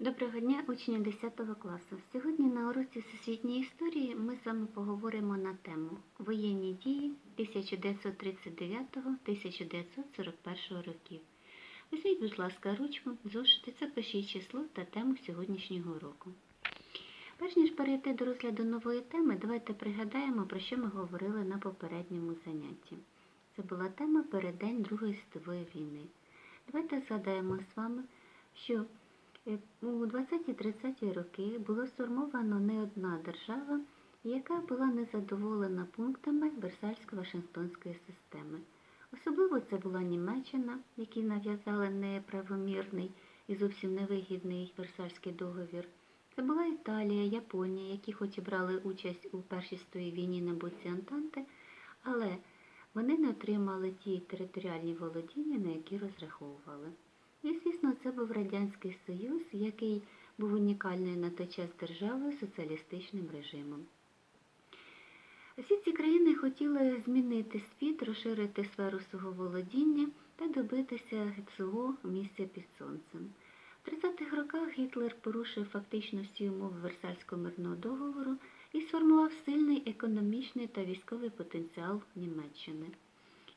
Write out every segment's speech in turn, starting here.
Доброго дня, учні 10 класу. Сьогодні на уроці всесвітньої історії ми з вами поговоримо на тему воєнні дії 1939-1941 років. Візьміть, будь ласка, ручку, зошити, запишіть число та тему сьогоднішнього уроку. Перш ніж перейти до розгляду нової теми, давайте пригадаємо, про що ми говорили на попередньому занятті. Це була тема переддень Другої світової війни. Давайте згадаємо з вами, що У 20-30 роки було сформовано не одна держава, яка була незадоволена пунктами Версальсько-Вашингтонської системи. Особливо це була Німеччина, які нав'язали неправомірний і зовсім невигідний Версальський договір. Це була Італія, Японія, які хоч і брали участь у Першій світовій війні на боці Антанти, але вони не отримали ті територіальні володіння, на які розраховували. І, звісно, це був Радянський Союз, який був унікальною на той час державою соціалістичним режимом. Всі ці країни хотіли змінити світ, розширити сферу свого володіння та добитися свого місця під сонцем. В 30-х роках Гітлер порушив фактично всі умови Версальського мирного договору і сформував сильний економічний та військовий потенціал Німеччини.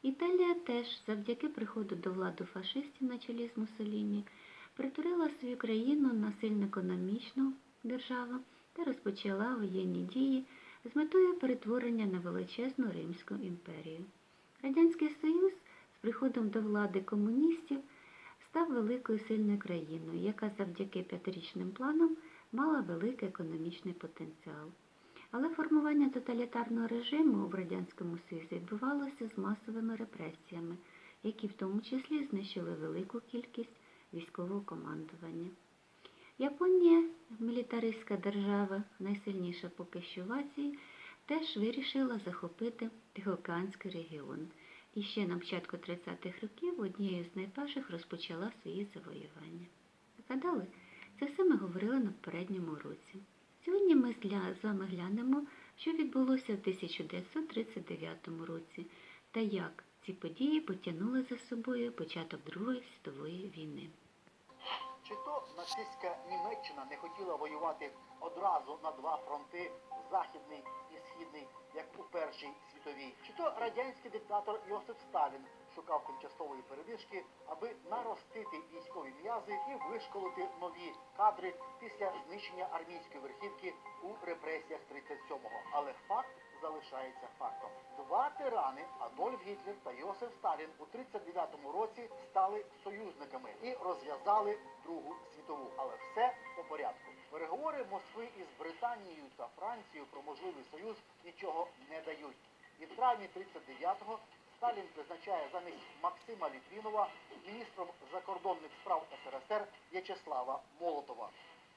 Італія теж, завдяки приходу до влади фашистів на чолі з Муссоліні, притворила свою країну на сильно економічну державу та розпочала воєнні дії з метою перетворення на величезну Римську імперію. Радянський Союз з приходом до влади комуністів став великою сильною країною, яка завдяки п'ятирічним планам мала великий економічний потенціал. Але формування тоталітарного режиму в Радянському Союзі відбувалося з масовими репресіями, які в тому числі знищили велику кількість військового командування. Японія, мілітаристська держава, найсильніша поки що в Азії, теж вирішила захопити Тихоокеанський регіон. І ще на початку 30-х років однією з найперших розпочала свої завоювання. Згадали? Це все ми говорили на попередньому році. Сьогодні ми з вами глянемо, що відбулося в 1939 році та як ці події потягнули за собою початок Другої світової війни. Чи то нацистська Німеччина не хотіла воювати одразу на два фронти західний і східний, як у Першій світовій, чи то радянський диктатор Йосиф Сталін шукав тимчасової передишки, аби наростити військові м'язи і вишколити нові кадри після знищення армійської верхівки у репресіях 37-го. Але факт залишається фактом. Два тирани Адольф Гітлер та Йосиф Сталін у 39-му році стали союзниками і розв'язали Другу світову. Але все по порядку. Переговори Москви із Британією та Францією про можливий союз нічого не дають. І в травні 39-го Сталін призначає замість Максима Літвінова міністром закордонних справ СРСР В'ячеслава Молотова.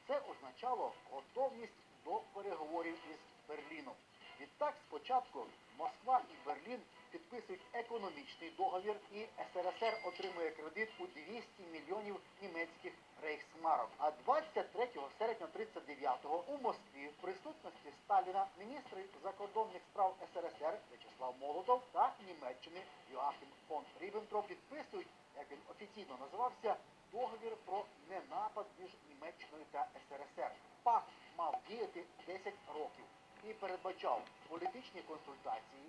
Це означало готовність до переговорів із Берліном. Відтак спочатку Москва і Берлін підписують економічний договір, і СРСР отримує кредит у 200 мільйонів німецьких рейхсмарок. А 23 серпня 39-го у Москві в присутності Сталіна міністри закордонних справ СРСР В'ячеслав Молотов та Німеччини Йоахим фон Ріббентроп підписують, як він офіційно називався, договір про ненапад між Німеччиною та СРСР. Пакт мав діяти 10 років і передбачав політичні консультації,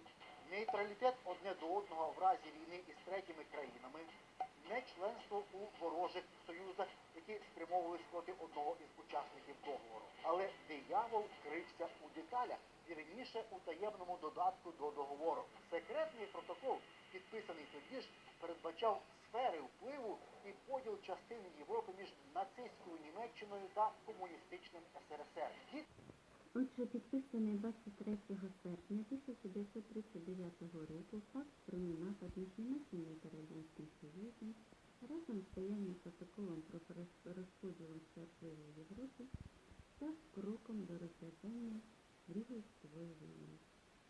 нейтралітет одне до одного в разі війни із третіми країнами, не членство у ворожих союзах, які спрямовувались проти одного із учасників договору. Але диявол крився у деталях, вірніше у таємному додатку до договору. Секретний протокол, підписаний тоді ж, передбачав сфери впливу і поділ частини Європи між нацистською Німеччиною та комуністичним СРСР. Отже, підписаний 23 серпня 1939 року факт про ненапад між Німеччиною та Радянським Союзом разом з таємним протоколом про роз- розподілом впливу в Європі став кроком до розв'язання Другої світової війни.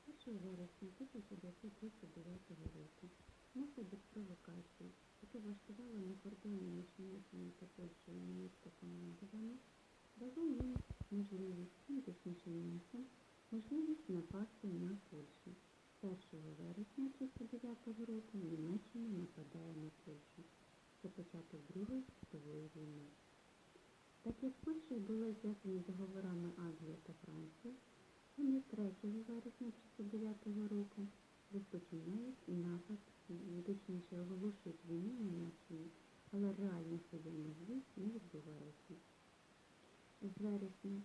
1 вересня 1939 року внаслідок провокацій, яке влаштувало на кордоні між Німеччиною та Польщею німецьке командування, дало їм можливість, ну, точніше можливість напасти на Польщу. 1 вересня 1939 року Німеччина нападає на Польщу. Це початок Другої світової війни. Так як Польща була зв'язана договорами Англії та Франції, вони 3 вересня 1939 року розпочинають напад, точніше оголошують війну Німеччині, але реальних воєнних дій не відбувається. З вересня,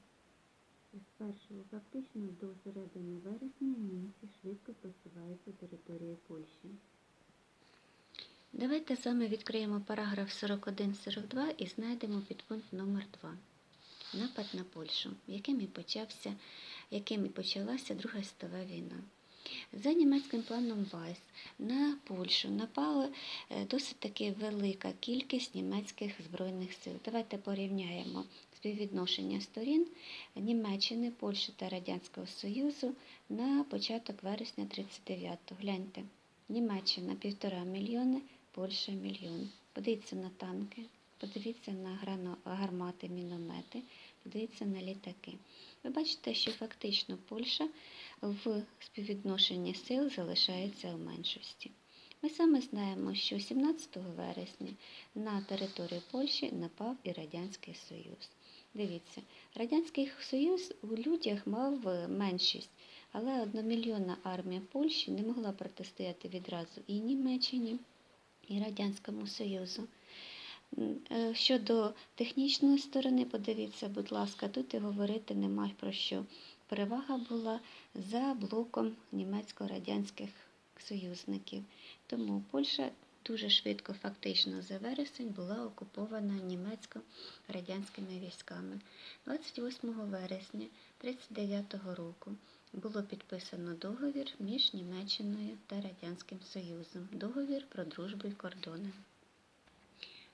з першого фактично до середини вересня німці швидко просуваються територією Польщі. Давайте з вами відкриємо параграф 41-42 і знайдемо підпункт номер 2 Напад на Польщу, яким і почався, яким і почалася Друга світова війна. За німецьким планом Вайс на Польщу напала е, досить таки велика кількість німецьких збройних сил. Давайте порівняємо співвідношення сторін Німеччини, Польщі та Радянського Союзу на початок вересня 39-го. Гляньте. Німеччина півтора мільйони, Польща мільйон. Подивіться на танки, подивіться на гармати, міномети, подивіться на літаки. Ви бачите, що фактично Польща в співвідношенні сил залишається у меншості. Ми саме знаємо, що 17 вересня на територію Польщі напав і Радянський Союз. Дивіться, Радянський Союз у людях мав меншість, але одномільйонна армія Польщі не могла протистояти відразу і Німеччині, і Радянському Союзу. Е, Щодо технічної сторони, подивіться, будь ласка, тут і говорити немає про що. Перевага була за блоком німецько-радянських союзників. Тому Польща дуже швидко, фактично за вересень, була окупована німецько-радянськими військами. 28 вересня 1939 року було підписано договір між Німеччиною та Радянським Союзом. Договір про дружбу і кордони.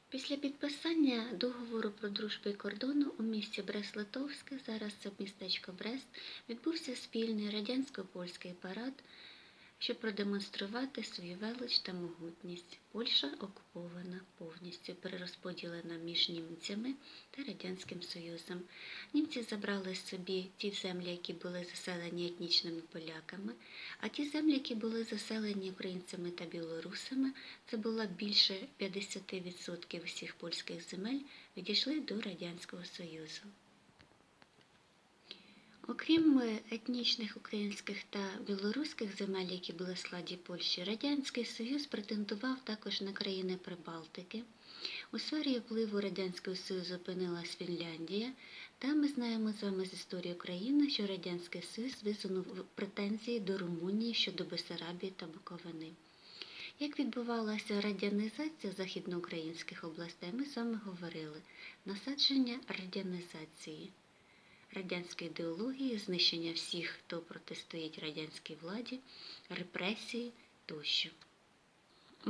Після підписання договору про дружбу і кордону у місті Брест-Литовське, зараз це містечко Брест, відбувся спільний радянсько-польський парад, щоб продемонструвати свою велич та могутність. Польща окупована повністю, перерозподілена між німцями та Радянським Союзом. Німці забрали собі ті землі, які були заселені етнічними поляками, а ті землі, які були заселені українцями та білорусами, це було більше 50% усіх польських земель, відійшли до Радянського Союзу. Окрім е, етнічних українських та білоруських земель, які були в складі Польщі, Радянський Союз претендував також на країни Прибалтики. У сфері впливу Радянського Союзу опинилась Фінляндія. Та ми знаємо з вами з історії України, що Радянський Союз висунув претензії до Румунії щодо Бесарабії та Буковини. Як відбувалася радянізація західноукраїнських областей, ми з вами говорили. Насадження радянізації, радянської ідеології, знищення всіх, хто протистоїть радянській владі, репресії тощо.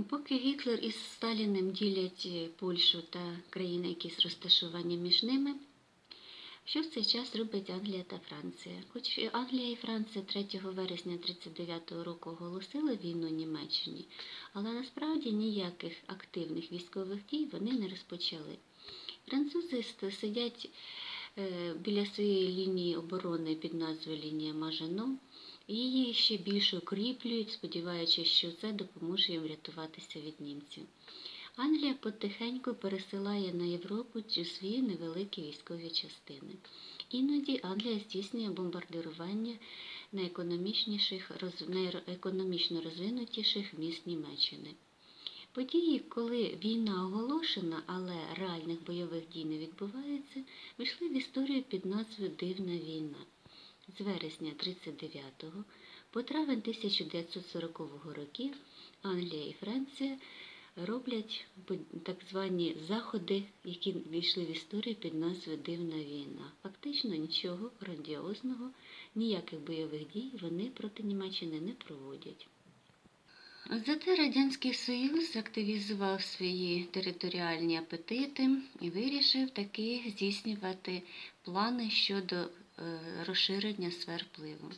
Поки Гітлер із Сталіним ділять е, Польщу та країни, які розташовані між ними, що в цей час робить Англія та Франція? Хоч Англія і Франція 3 вересня 1939 року оголосили війну Німеччині, але насправді ніяких активних військових дій вони не розпочали. Французи сидять біля своєї лінії оборони під назвою лінія Мажено, і її ще більше укріплюють, сподіваючись, що це допоможе їм врятуватися від німців. Англія потихеньку пересилає на Європу ці свої невеликі військові частини. Іноді Англія здійснює найекономічніших, роз- найекономічно розвинутіших міст Німеччини. Події, коли війна оголошена, але реальних бойових дій не відбувається, вийшли в історію під назвою Дивна війна. З вересня 39-го по травень 1940 років Англія і Франція роблять так звані заходи, які війшли в історію під назвою Дивна війна. Фактично нічого грандіозного, ніяких бойових дій вони проти Німеччини не проводять. Зате Радянський Союз активізував свої територіальні апетити і вирішив таки здійснювати плани щодо е, розширення сфер впливу.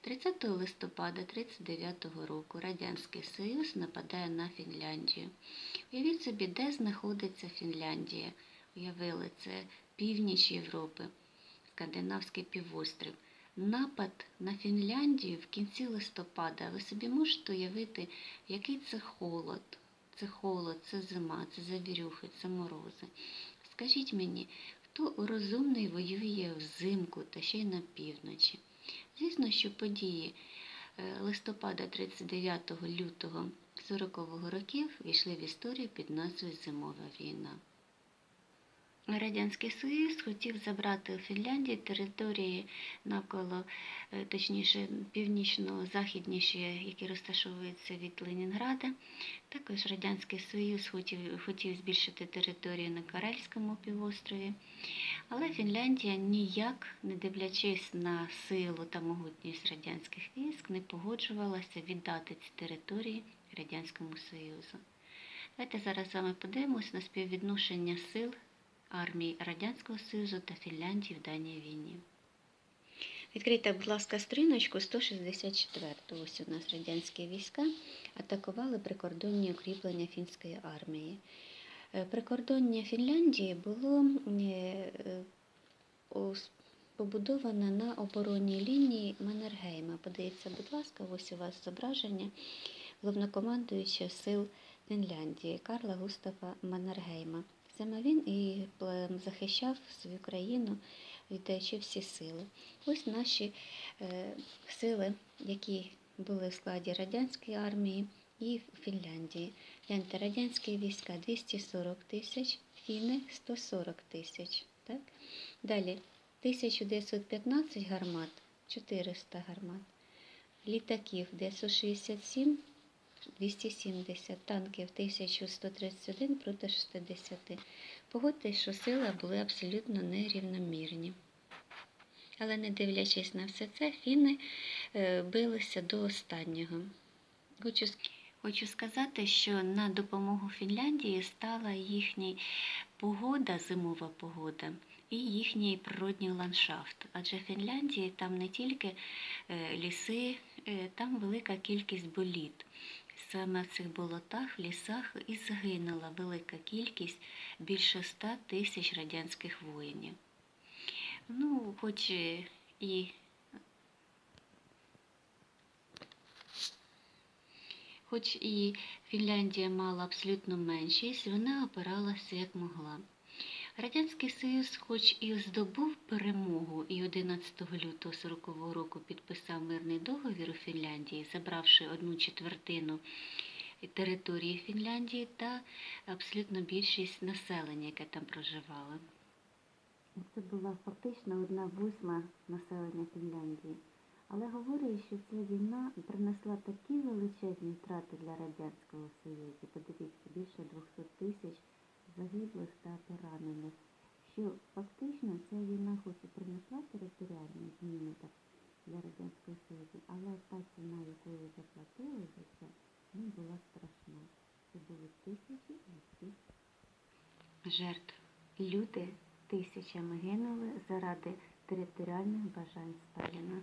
30 листопада 1939 року Радянський Союз нападає на Фінляндію. Уявіть собі, де знаходиться Фінляндія. Уявили, це північ Європи, Скандинавський півострів. Напад на Фінляндію в кінці листопада. Ви собі можете уявити, який це холод. Це холод, це зима, це завірюхи, це морози. Скажіть мені, хто розумний воює взимку та ще й на півночі. Звісно, що події е, листопада 39 лютого 40-го років війшли в історію під назвою Зимова війна. Радянський Союз хотів забрати у Фінляндії території навколо, е, точніше, північно-західніші, які розташовуються від Ленінграда. Також Радянський Союз хотів, хотів збільшити територію на Карельському півострові. Але Фінляндія ніяк, не дивлячись на силу та могутність радянських військ, не погоджувалася віддати ці території Радянському Союзу. Давайте зараз з вами подивимось на співвідношення сил армій Радянського Союзу та Фінляндії в даній війні. Відкрийте, будь ласка, сторіночку 164. Ось у нас радянські війська атакували прикордонні укріплення фінської армії. Е, Прикордоння Фінляндії було е, е, побудоване на оборонній лінії Маннергейма. Подивіться, будь ласка, ось у вас зображення головнокомандуючого сил Фінляндії Карла Густава Маннергейма. Саме він і е, захищав свою країну, віддаючи всі сили. Ось наші е, сили, які були в складі радянської армії і Фінляндії. Гляньте, радянські війська 240 тисяч, фіни 140 тисяч. Так? Далі 1915 гармат, 400 гармат, літаків 967 270, танків 1131 проти 60. Погодьтесь, що сили були абсолютно нерівномірні. Але не дивлячись на все це, фіни е, билися до останнього. Хочу, хочу сказати, що на допомогу Фінляндії стала їхня погода, зимова погода, і їхній природній ландшафт. Адже в Фінляндії там не тільки е, ліси, е, там велика кількість боліт. Саме в цих болотах, лісах і загинула велика кількість більше ста тисяч радянських воїнів. Ну, хоч і Хоч і Фінляндія мала абсолютно меншість, вона опиралася як могла. Радянський Союз, хоч і здобув перемогу, і 11 лютого 40-го року підписав мирний договір у Фінляндії, забравши одну четвертину території Фінляндії та абсолютно більшість населення, яке там проживало. Це була фактично одна восьма населення Фінляндії. Але говорять, що ця війна принесла такі величезні втрати для Радянського Союзу. Подивіться, більше 200 тисяч загиблих та поранених. Що фактично ця війна хоч і принесла територіальні зміни для Радянського Союзу, але та ціна, якою заплатили за це, ну, була страшна. Це були тисячі людських жертв. Люди тисячами гинули заради територіальних бажань Сталіна.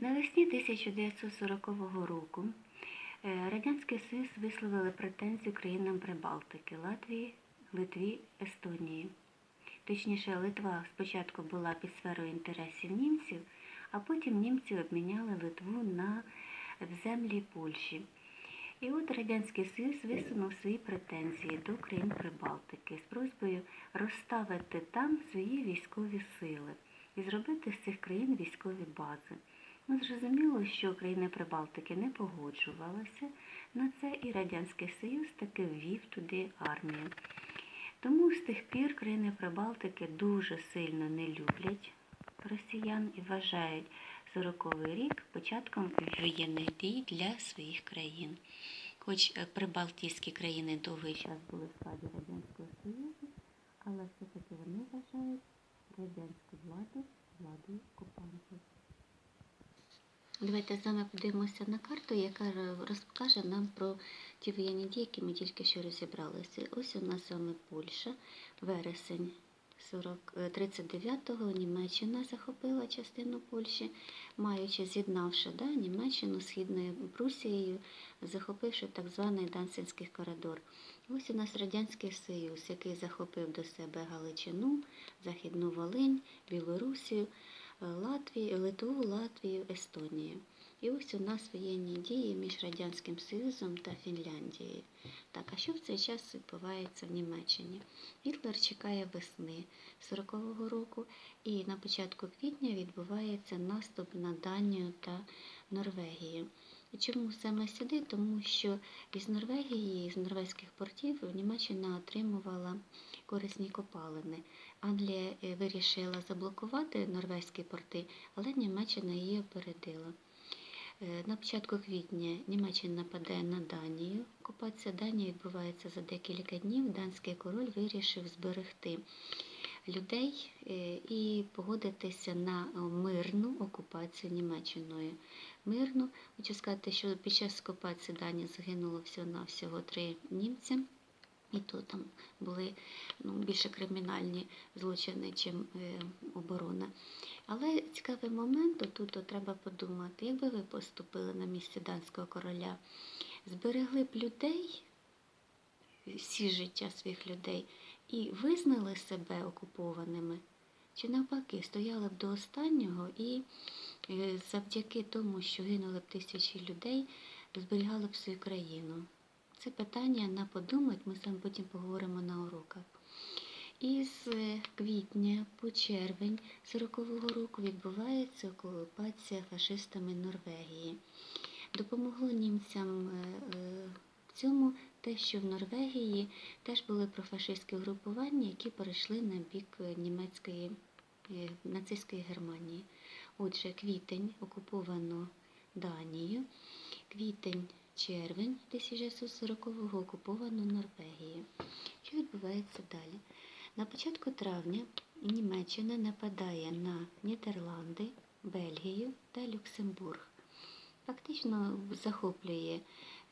Навесні 1940 року Радянський Союз висловили претензію країнам Прибалтики Латвії, Литві, Естонії. Точніше, Литва спочатку була під сферою інтересів німців, а потім німці обміняли Литву на в землі Польщі. І от Радянський Союз висунув свої претензії до країн Прибалтики з просьбою розставити там свої військові сили і зробити з цих країн військові бази. Ну, зрозуміло, що країни Прибалтики не погоджувалися на це, і Радянський Союз таки ввів туди армію. Тому з тих пір країни Прибалтики дуже сильно не люблять росіян і вважають 40-й рік початком воєнних дій для своїх країн. Хоч е, прибалтійські країни довгий час були в складі Радянського Союзу, але все-таки вони вважають радянську владу владою окупантів. Давайте з вами подивимося на карту, яка розкаже нам про ті воєнні дії, які ми тільки що розібралися. Ось у нас з вами Польща, вересень 40, е, 39-го Німеччина захопила частину Польщі, маючи з'єднавши да, Німеччину Східною Прусією, захопивши так званий Данцинський коридор. Ось у нас Радянський Союз, який захопив до себе Галичину, Західну Волинь, Білорусію, Латвію, Литву, Латвію, Естонію. І ось у нас воєнні дії між Радянським Союзом та Фінляндією. Так, а що в цей час відбувається в Німеччині? Гітлер чекає весни 40-го року, і на початку квітня відбувається наступ на Данію та Норвегію. Чому саме сюди? Тому що із Норвегії, з норвезьких портів Німеччина отримувала корисні копалини. Англія е, вирішила заблокувати норвезькі порти, але Німеччина її опередила. Е, На початку квітня Німеччина нападає на Данію. Окупація Данії відбувається за декілька днів. Данський король вирішив зберегти людей е, і погодитися на мирну окупацію Німеччиною. Мирну, хочу сказати, що під час окупації Данії загинуло всього-навсього три німця. І то там були ну, більше кримінальні злочини, чим е, оборона. Але цікавий момент, тут треба подумати, якби ви поступили на місці данського короля, зберегли б людей, всі життя своїх людей, і визнали себе окупованими, чи навпаки, стояли б до останнього і е, завдяки тому, що гинули б тисячі людей, зберігали б свою країну. Це питання на подумать, ми з вами потім поговоримо на уроках. Із е, квітня по червень 40-го року відбувається окупація фашистами Норвегії. Допомогло німцям е, е, в цьому те, що в Норвегії теж були профашистські групування, які перейшли на бік німецької нацистської Германії. Отже, квітень окуповано Данію, квітень червень 1940-го окуповано Норвегією. Що відбувається далі? На початку травня Німеччина нападає на Нідерланди, Бельгію та Люксембург. Фактично захоплює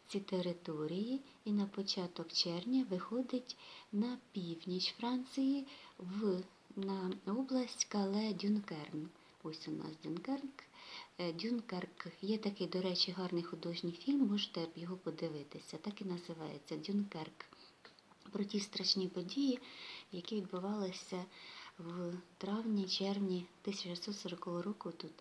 ці території і на початок червня виходить на північ Франції в, на область Кале Дюнкерн. Ось у нас Дюнкерк. Е, Дюнкерк. Є такий, до речі, гарний художній фільм, можете його подивитися. Так і називається Дюнкерк. Про ті страшні події, які відбувалися в травні-червні 1940 року тут.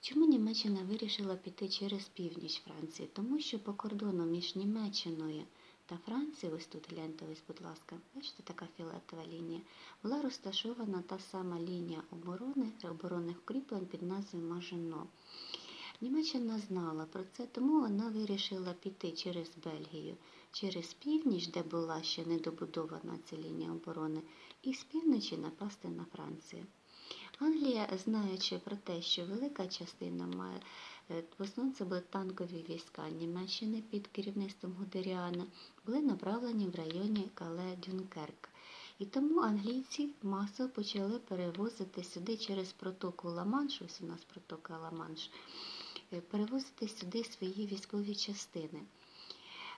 Чому Німеччина вирішила піти через північ Франції? Тому що по кордону між Німеччиною та Францією, ось тут гляньте, будь ласка, бачите, така фіолетова лінія, була розташована та сама лінія оборони, оборонних укріплень під назвою Мажино. Німеччина знала про це, тому вона вирішила піти через Бельгію, через північ, де була ще недобудована ця лінія оборони, і з півночі напасти на Францію. Англія, знаючи про те, що велика частина має е, в основному це були танкові війська Німеччини під керівництвом Гудеріана, були направлені в районі Кале Дюнкерк. І тому англійці масово почали перевозити сюди через протоку Ла-Манш, ось у нас протока Ла-Манш, е, перевозити сюди свої військові частини.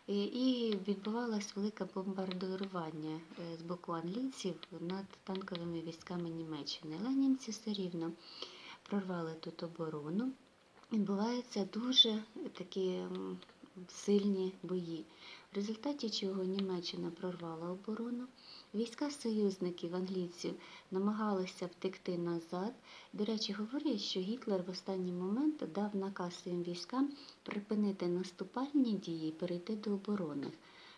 І- І відбувалось велике бомбардування е, з боку англійців над танковими військами Німеччини. Але німці все рівно прорвали тут оборону. Відбуваються дуже такі сильні бої, в результаті чого Німеччина прорвала оборону. Війська союзників англійців намагалися втекти назад. До речі, говорять, що Гітлер в останній момент дав наказ своїм військам припинити наступальні дії і перейти до оборонних.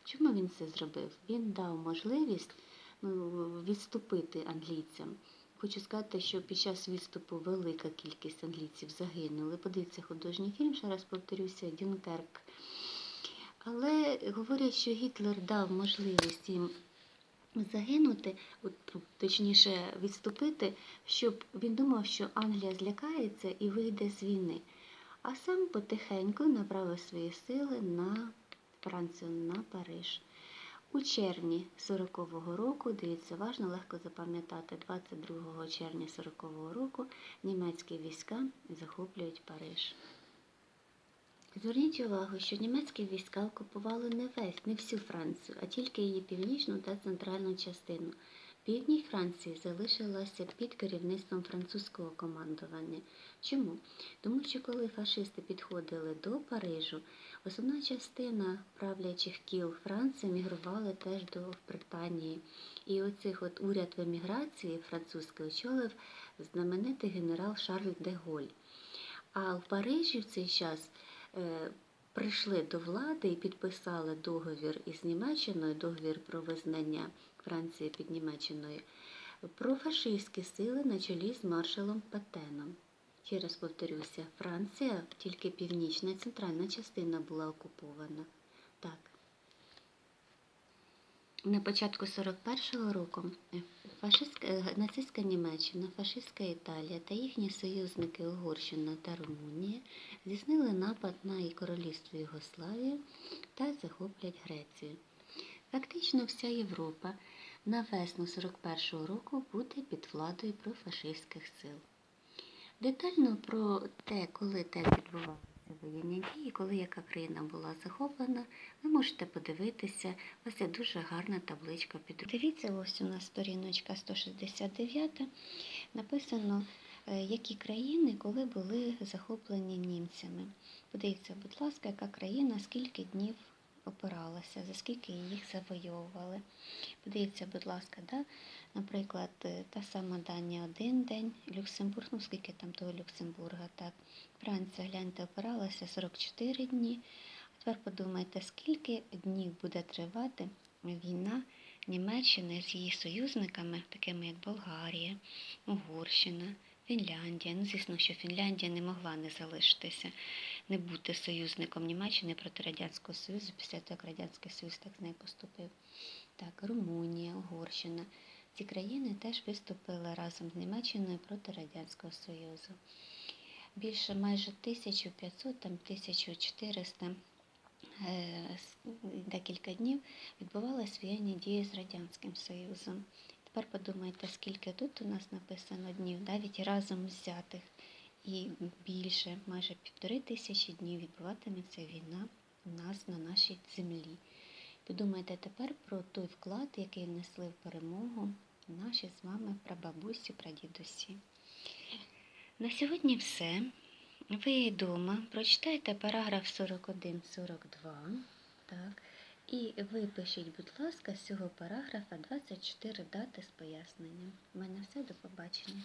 Чому він це зробив? Він дав можливість ну, відступити англійцям. Хочу сказати, що під час відступу велика кількість англійців загинули. Подивіться художній фільм, ще раз повторюся, Дюнкерк. Але говорять, що Гітлер дав можливість їм загинути, ну, точніше відступити, щоб він думав, що Англія злякається і вийде з війни. А сам потихеньку направив свої сили на Францію, на Париж. У червні 40-го року, дивіться, важно легко запам'ятати, 22 червня 40-го року німецькі війська захоплюють Париж. Зверніть увагу, що німецькі війська окупували не весь, не всю Францію, а тільки її північну та центральну частину. Півдність Франції залишилася під керівництвом французького командування. Чому? Тому що коли фашисти підходили до Парижу, основна частина правлячих кіл Франції мігрували теж до Британії. І оцих от уряд в еміграції французький очолив знаменитий генерал Шарль де Голь. А в Парижі в цей час прийшли до влади і підписали договір із Німеччиною, договір про визнання Франції під Німеччиною, про фашистські сили на чолі з маршалом Петеном. Ще раз повторюся, Франція, тільки північна центральна частина була окупована. Так. На початку 41-го року е, фашистська, е, нацистська Німеччина, фашистська Італія та їхні союзники Угорщина та Румунія здійснили напад на і королівство Югославію та захоплять Грецію. Фактично вся Європа на весну 41-го року буде під владою профашистських сил. Детально про те, коли те відбувалося воєнні дії, коли яка країна була захоплена, ви можете подивитися. У вас є дуже гарна табличка під Дивіться, ось у нас сторіночка 169. Написано, е, які країни коли були захоплені німцями. Подивіться, будь ласка, яка країна, скільки днів опиралася, за скільки їх завойовували. Подивіться, будь ласка, да? наприклад, е, та сама Данія один день, Люксембург, ну скільки там того Люксембурга, так. Франція, гляньте, опиралася 44 дні. А тепер подумайте, скільки днів буде тривати війна Німеччини з її союзниками, такими як Болгарія, Угорщина, Фінляндія. Ну, звісно, що Фінляндія не могла не залишитися, не бути союзником Німеччини проти Радянського Союзу після того, як Радянський Союз так з нею поступив. Так, Румунія, Угорщина. Ці країни теж виступили разом з Німеччиною проти Радянського Союзу. Більше майже 1500, там 1400 е, декілька днів відбувалися воєнні дії з Радянським Союзом. Тепер подумайте, скільки тут у нас написано днів, навіть разом взятих, і більше, майже півтори тисячі днів відбуватиметься війна у нас на нашій землі. Подумайте тепер про той вклад, який внесли в перемогу наші з вами прабабусі, прадідусі. На сьогодні все. Ви вдома прочитайте параграф 41-42. Так. І випишіть, будь ласка, з цього параграфа 24 дати з поясненням. У мене все до побачення.